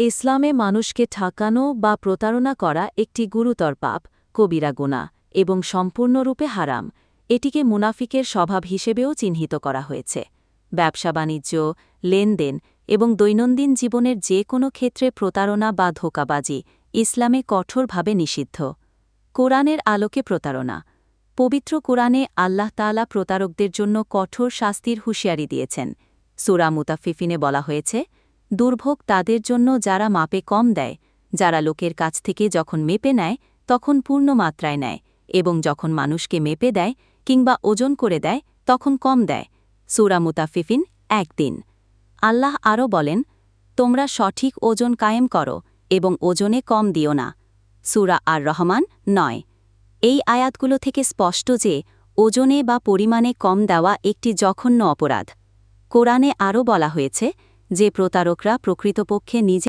ইসলামে মানুষকে ঠাকানো বা প্রতারণা করা একটি গুরুতর পাপ, কবিরা গুণা এবং সম্পূর্ণরূপে হারাম। এটিকে মুনাফিকের স্বভাব হিসেবেও চিহ্নিত করা হয়েছে। ব্যবসা বাণিজ্য, লেনদেন এবং দৈনন্দিন জীবনের যে কোনো ক্ষেত্রে প্রতারণা বা ধোকাবাজি ইসলামে কঠোরভাবে নিষিদ্ধ। কোরআনের আলোকে প্রতারণা। পবিত্র কোরআনে আল্লাহ তালা প্রতারকদের জন্য কঠোর শাস্তির হুঁশিয়ারি দিয়েছেন। সুরা মুতাফিফিনে বলা হয়েছে দুর্ভোগ তাদের জন্য যারা মাপে কম দেয়, যারা লোকের কাছ থেকে যখন মেপে নেয়, তখন পূর্ণ মাত্রায় নেয় এবং যখন মানুষকে মেপে দেয় কিংবা ওজন করে দেয়, তখন কম দেয়। সুরা মুতাফিফিন একদিন আল্লাহ আরও বলেন, তোমরা সঠিক ওজন কায়েম করো এবং ওজনে কম দিও না। সুরা আর রহমান নয়। এই আয়াতগুলো থেকে স্পষ্ট যে ওজনে বা পরিমাণে কম দেওয়া একটি জঘন্য অপরাধ। কোরআনে আরও বলা হয়েছে যে প্রতারকরা প্রকৃতপক্ষে নিজে